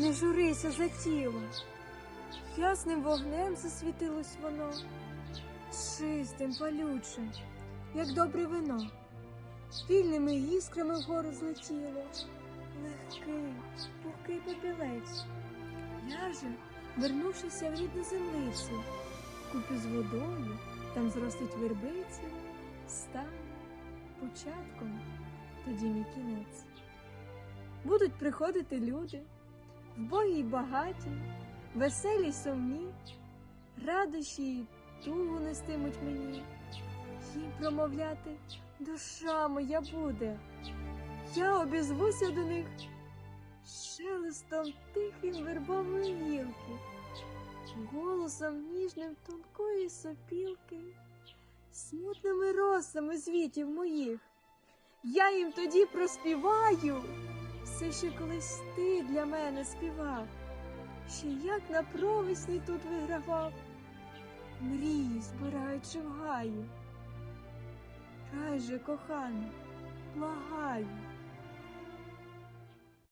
не журися за тіло. Ясним вогнем засвітилось воно, чистим, палючим, як добре вино, вільними іскрами вгору злетіло, легкий, пухкий попілець. Я же, вернувшися в рідну землицю, купі з водою, там зростить вербиця, стане початком, тоді мій кінець. Будуть приходити люди, вбогі й багаті, веселі й сумні, радощі й тугу нестимуть мені, їм промовляти душа моя буде. Я обізвуся до них шелестом тихим вербової гілки, голосом ніжним тонкої сопілки, смутними росами звітів моїх. Я їм тоді проспіваю все, ще колись ти для мене співав, ще як на провесні тут вигравав, мрії збираючи в гаю. Рай же, коханий, благаю,